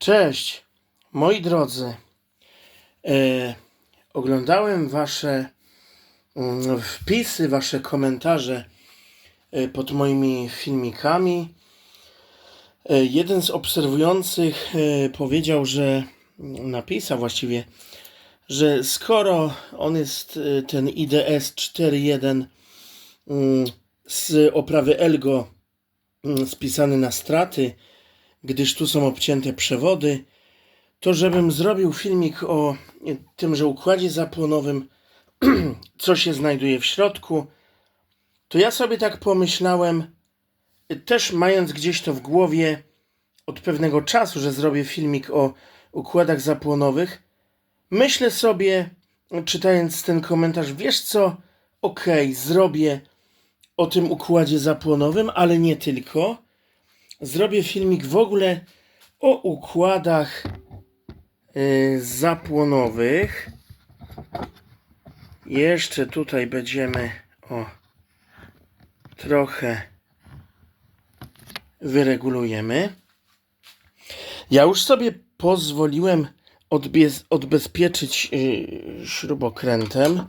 Cześć, moi drodzy. E, oglądałem Wasze mm, wpisy, Wasze komentarze e, pod moimi filmikami. E, jeden z obserwujących e, powiedział, że napisał właściwie, że skoro on jest e, ten IDS 4.1 mm, z oprawy Elgo mm, spisany na straty, gdyż tu są obcięte przewody, to żebym zrobił filmik o tymże układzie zapłonowym, co się znajduje w środku, to ja sobie tak pomyślałem, też mając gdzieś to w głowie od pewnego czasu, że zrobię filmik o układach zapłonowych, myślę sobie, czytając ten komentarz, wiesz co, okej, zrobię o tym układzie zapłonowym, ale nie tylko. Zrobię filmik w ogóle o układach y, zapłonowych. Jeszcze tutaj będziemy o trochę wyregulujemy. Ja już sobie pozwoliłem odbiez- odbezpieczyć y, śrubokrętem.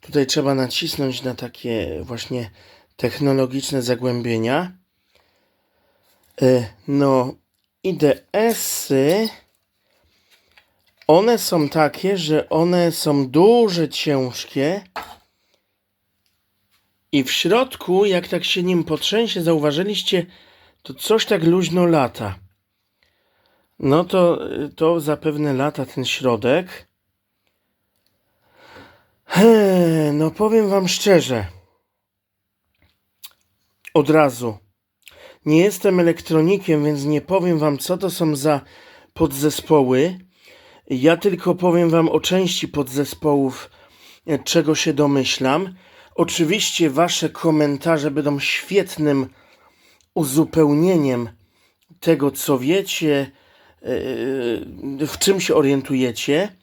Tutaj trzeba nacisnąć na takie właśnie technologiczne zagłębienia. Y, No, IDS-y, one są takie, że one są duże, ciężkie i w środku, jak tak się nim potrzęsie, zauważyliście, to coś tak luźno lata. No to, to zapewne lata ten środek. He, No powiem wam szczerze, od razu. Nie jestem elektronikiem, więc nie powiem wam, co to są za podzespoły. Ja tylko powiem wam o części podzespołów, e, czego się domyślam. Oczywiście wasze komentarze będą świetnym uzupełnieniem tego, co wiecie, e, w czym się orientujecie.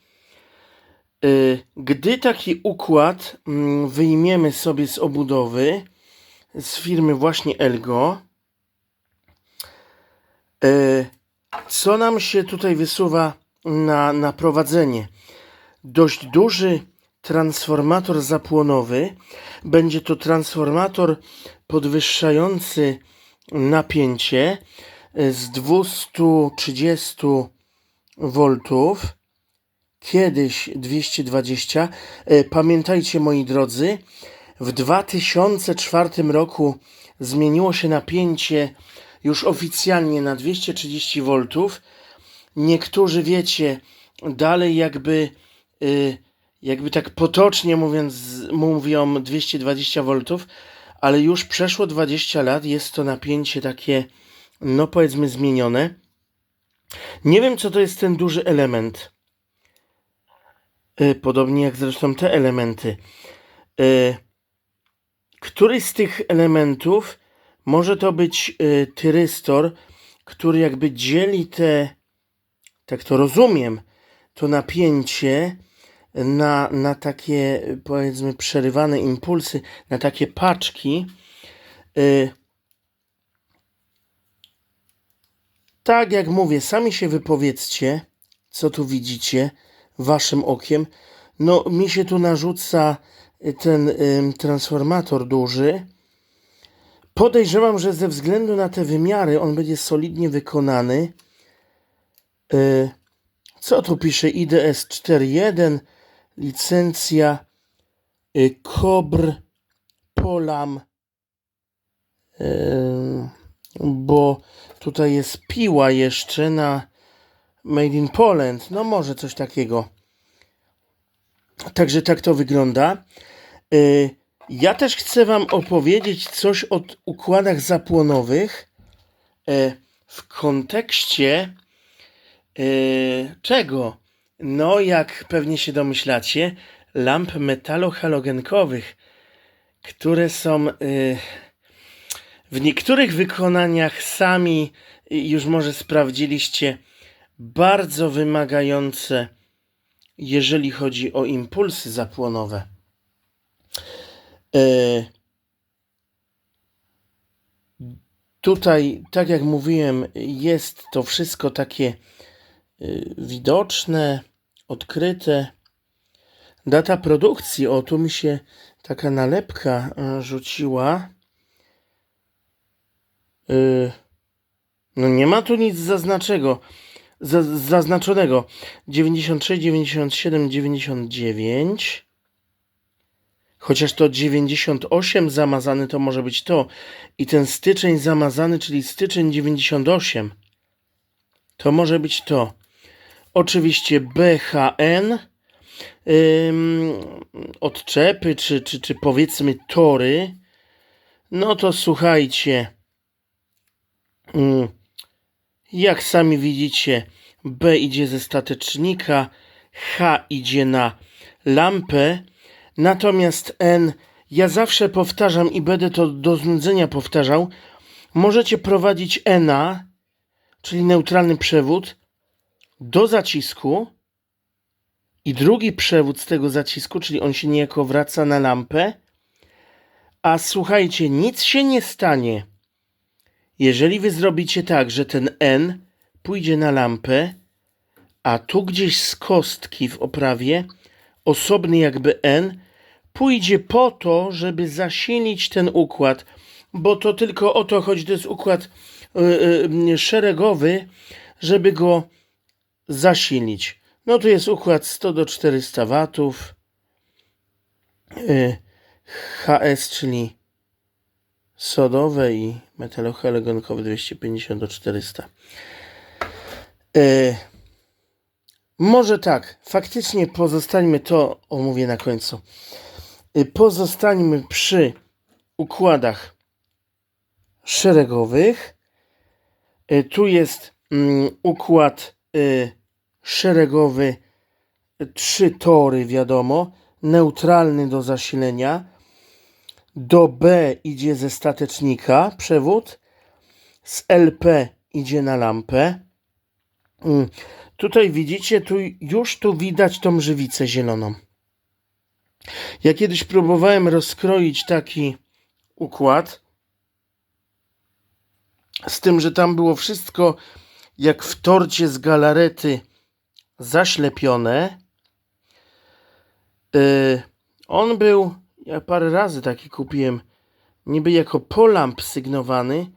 E, Gdy taki układ mm, wyjmiemy sobie z obudowy, z firmy właśnie Elgo, Co nam się tutaj wysuwa na, na prowadzenie? Dość duży transformator zapłonowy. Będzie to transformator podwyższający napięcie e, z 230 V. Kiedyś 220. E, Pamiętajcie, moi drodzy, w 2004 roku zmieniło się napięcie już oficjalnie na 230 V. Niektórzy wiecie, dalej jakby, y, jakby tak potocznie mówiąc, mówią 220 V, ale już przeszło 20 lat, jest to napięcie takie, no powiedzmy, zmienione. Nie wiem, co to jest ten duży element. Y, Podobnie jak zresztą te elementy. Y, Któryś z tych elementów może to być y, tyrystor, który jakby dzieli te, tak to rozumiem, to napięcie na, na takie powiedzmy przerywane impulsy, na takie paczki. Y, tak jak mówię, sami się wypowiedzcie, co tu widzicie waszym okiem. No, mi się tu narzuca y, ten ym, transformator duży. Podejrzewam, że ze względu na te wymiary on będzie solidnie wykonany. Y, Co tu pisze? IDS 4.1, licencja y, KOBR Polam, y, bo tutaj jest piła jeszcze na Made in Poland. No może coś takiego. Także tak to wygląda. Y, Ja też chcę Wam opowiedzieć coś o układach zapłonowych e, w kontekście e, czego? No, jak pewnie się domyślacie, lamp metallohalogenkowych, które są e, w niektórych wykonaniach sami już może sprawdziliście bardzo wymagające, jeżeli chodzi o impulsy zapłonowe. E, Tutaj, tak jak mówiłem, jest to wszystko takie y, widoczne, odkryte. Data produkcji, o tu mi się taka nalepka y, rzuciła. Y, No nie ma tu nic zaznaczego, za, zaznaczonego. 96, 97, 99. Chociaż to 98 zamazany to może być to. I ten styczeń zamazany, czyli styczeń 98. To może być to. Oczywiście BHN. Ym, odczepy, czy, czy, czy powiedzmy tory. No to słuchajcie. Mm, jak sami widzicie, B idzie ze statecznika, H idzie na lampę, natomiast N, ja zawsze powtarzam i będę to do znudzenia powtarzał, możecie prowadzić NA, czyli neutralny przewód, do zacisku i drugi przewód z tego zacisku, czyli on się niejako wraca na lampę, a słuchajcie, nic się nie stanie, jeżeli wy zrobicie tak, że ten N pójdzie na lampę, a tu gdzieś z kostki w oprawie osobny jakby N pójdzie po to, żeby zasilić ten układ, bo to tylko o to chodzi, to jest układ y, y, szeregowy, żeby go zasilić. No tu jest układ 100 do 400 watów. Y, HS, czyli sodowe i metalohalogenkowe 250 do 400. E, może tak, faktycznie pozostańmy to, omówię na końcu. E, pozostańmy przy układach szeregowych. E, tu jest mm, układ y, szeregowy, trzy tory, wiadomo, neutralny do zasilenia do B idzie ze statecznika przewód, z LP idzie na lampę. Mm, Tutaj widzicie, tu już tu widać tą żywicę zieloną. Ja kiedyś próbowałem rozkroić taki układ, z tym, że tam było wszystko jak w torcie z galarety zaślepione. Yy, on był ja parę razy taki kupiłem. Niby jako polamp sygnowany.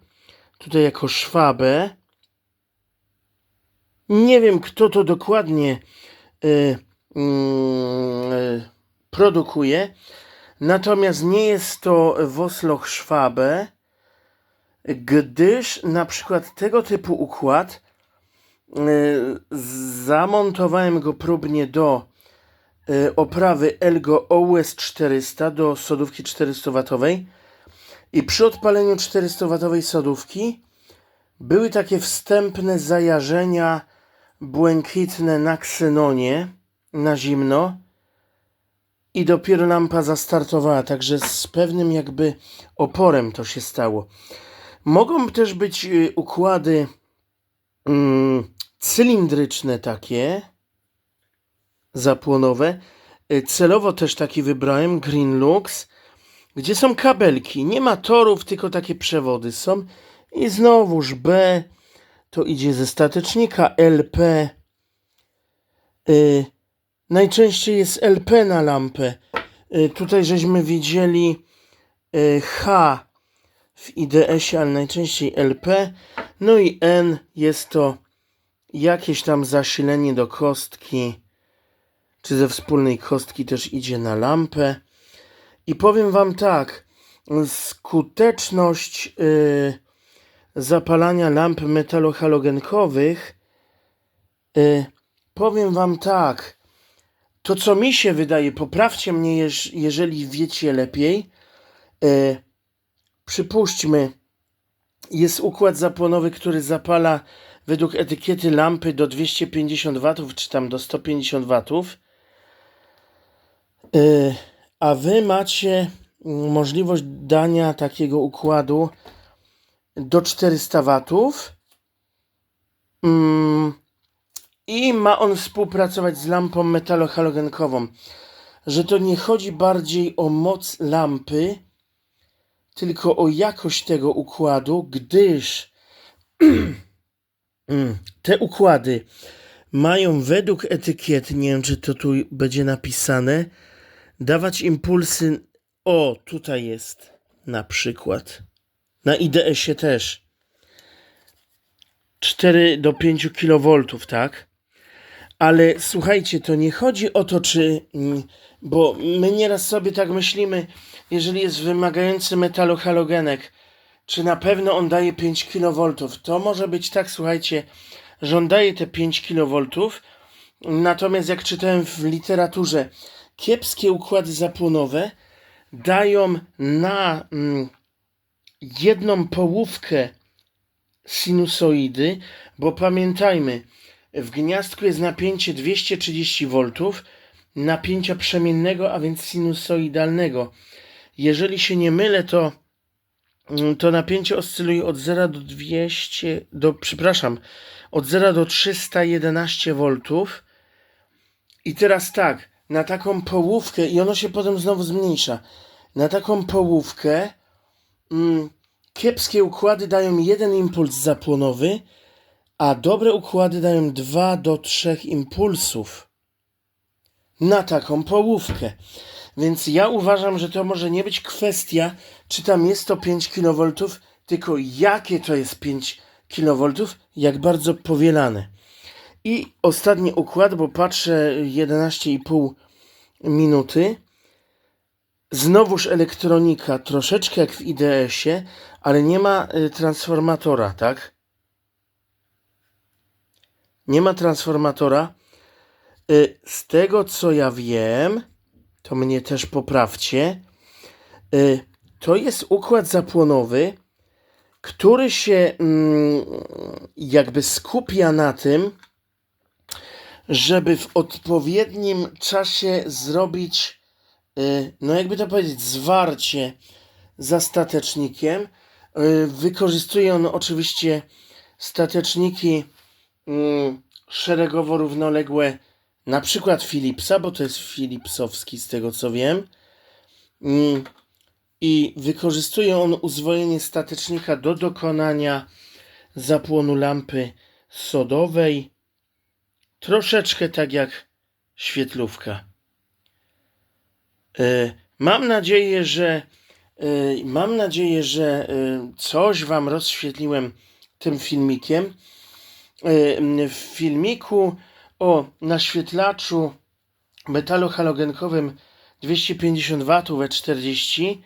Tutaj jako szwabę. Nie wiem, kto to dokładnie y, y, produkuje. Natomiast nie jest to Wosloch Szwabę, gdyż na przykład tego typu układ y, zamontowałem go próbnie do y, oprawy Elgo OUS 400 do sodówki 400W i przy odpaleniu 400W sodówki były takie wstępne zajarzenia błękitne na ksenonie na zimno i dopiero lampa zastartowała, także z pewnym jakby oporem to się stało. Mogą też być y, układy mm, cylindryczne takie, zapłonowe. Y, Celowo też taki wybrałem, Green Lux, gdzie są kabelki. Nie ma torów, tylko takie przewody są. I znowuż B, to idzie ze statecznika, LP. Y, najczęściej jest LP na lampę. Y, tutaj żeśmy widzieli y, H w IDS-ie, ale najczęściej LP. No i N jest to jakieś tam zasilenie do kostki czy ze wspólnej kostki też idzie na lampę. I powiem Wam tak, skuteczność yy, zapalania lamp metallohalogenkowych, yy, powiem Wam tak, to co mi się wydaje, poprawcie mnie, jeż, jeżeli wiecie lepiej, yy, przypuśćmy, jest układ zapłonowy, który zapala według etykiety lampy do 250 W, czy tam do 150 W. Y, a wy macie możliwość dania takiego układu do 400 watów mm, i ma on współpracować z lampą metallohalogenkową. Że to nie chodzi bardziej o moc lampy, tylko o jakość tego układu, gdyż mm, te układy mają według etykiety, nie wiem czy to tu będzie napisane, dawać impulsy. O, tutaj jest na przykład. Na IDS-ie też. 4 do 5 kV, tak? Ale słuchajcie, to nie chodzi o to, czy. mm, Bo my nieraz sobie tak myślimy, jeżeli jest wymagający metalohalogenek, czy na pewno on daje 5 kV. To może być tak, słuchajcie, że on daje te 5 kV. Natomiast jak czytałem w literaturze, kiepskie układy zapłonowe dają na mm, jedną połówkę sinusoidy, bo pamiętajmy, w gniazdku jest napięcie 230 V napięcia przemiennego, a więc sinusoidalnego. Jeżeli się nie mylę, to, mm, to napięcie oscyluje od 0 do 200, do, przepraszam, od 0 do 311 V. I teraz tak, na taką połówkę, i ono się potem znowu zmniejsza, na taką połówkę mm, kiepskie układy dają jeden impuls zapłonowy, a dobre układy dają 2 do 3 impulsów na taką połówkę. Więc ja uważam, że to może nie być kwestia, czy tam jest to 5 kV, tylko jakie to jest 5 kV, jak bardzo powielane. I ostatni układ, bo patrzę 11,5 minuty. Znowuż elektronika, troszeczkę jak w IDS-ie, ale nie ma y, transformatora, tak? Nie ma transformatora. Y, Z tego co ja wiem, to mnie też poprawcie. y, To jest układ zapłonowy, który się mm, jakby skupia na tym, żeby w odpowiednim czasie zrobić, y, no jakby to powiedzieć, zwarcie za statecznikiem. Wykorzystuje on oczywiście stateczniki szeregowo równoległe, na przykład Philipsa, bo to jest Philipsowski z tego co wiem. Mm, I wykorzystuje on uzwojenie statecznika do dokonania zapłonu lampy sodowej. Troszeczkę tak jak świetlówka. E, Mam nadzieję, że e, mam nadzieję, że e, coś Wam rozświetliłem tym filmikiem. E, W filmiku o naświetlaczu metalu halogenkowym 250 W E40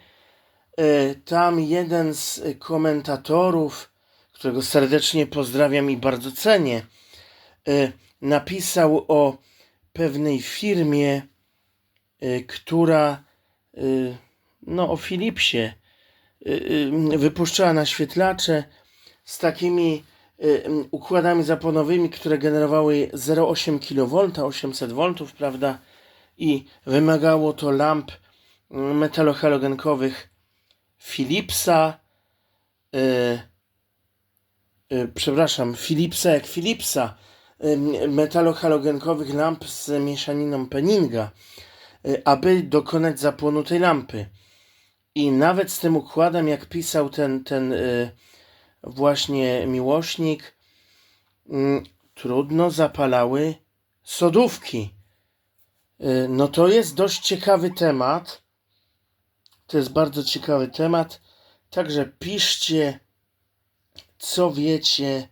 e, tam jeden z komentatorów, którego serdecznie pozdrawiam i bardzo cenię, e, napisał o pewnej firmie, y, która y, no o Philipsie y, y, wypuszczała naświetlacze z takimi y, y, układami zapłonowymi, które generowały 0,8 kV, 800 V, prawda? I wymagało to lamp y, metallohalogenkowych Philipsa, y, y, przepraszam, Philipsa jak Philipsa, y, metallohalogenkowych lamp z mieszaniną Penninga, y, aby dokonać zapłonu tej lampy. I nawet z tym układem, jak pisał ten, ten y, właśnie miłośnik, mm, trudno zapalały sodówki. Y, No to jest dość ciekawy temat. To jest bardzo ciekawy temat. Także piszcie, co wiecie.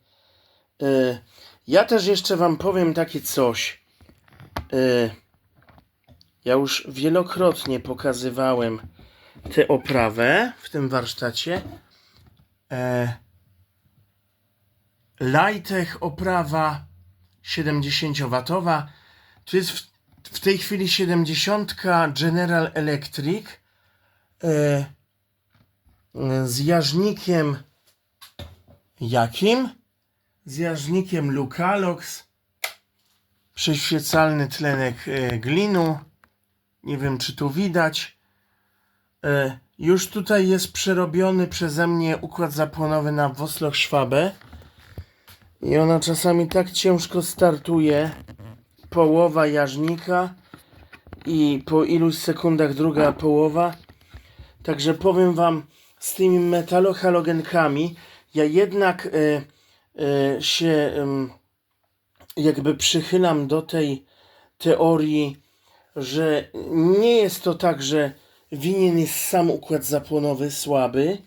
Y, Ja też jeszcze Wam powiem takie coś. Y, Ja już wielokrotnie pokazywałem tę oprawę w tym warsztacie. E, Lightech oprawa 70W. Tu jest w, w tej chwili 70 General Electric e, z jarznikiem jakim? Z jarznikiem Lucalox, przeświecalny tlenek e, glinu. Nie wiem, czy tu widać. E, Już tutaj jest przerobiony przeze mnie układ zapłonowy na Wosloch Schwabe. I ona czasami tak ciężko startuje. Połowa jarznika i po iluś sekundach druga połowa. Także powiem Wam, z tymi metalohalogenkami ja jednak e, e, się em, jakby przychylam do tej teorii, że nie jest to tak, że winien jest sam układ zapłonowy słaby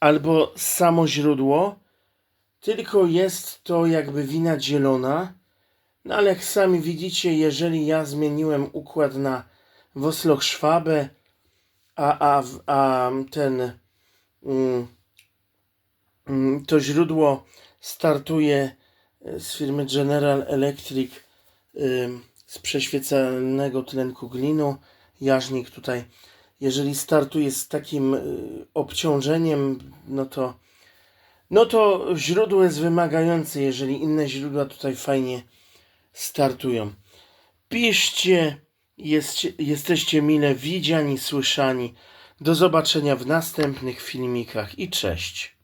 albo samo źródło, tylko jest to jakby wina dzielona. No ale jak sami widzicie, jeżeli ja zmieniłem układ na Wosloch Schwabe, a, a, a ten mm, mm, to źródło startuje e, z firmy General Electric ym, z przeświecalnego tlenku glinu. Jażnik tutaj, jeżeli startuje z takim y, obciążeniem, no to no to źródło jest wymagające, jeżeli inne źródła tutaj fajnie startują. Piszcie, jest, jesteście mile widziani, słyszani. Do zobaczenia w następnych filmikach i cześć.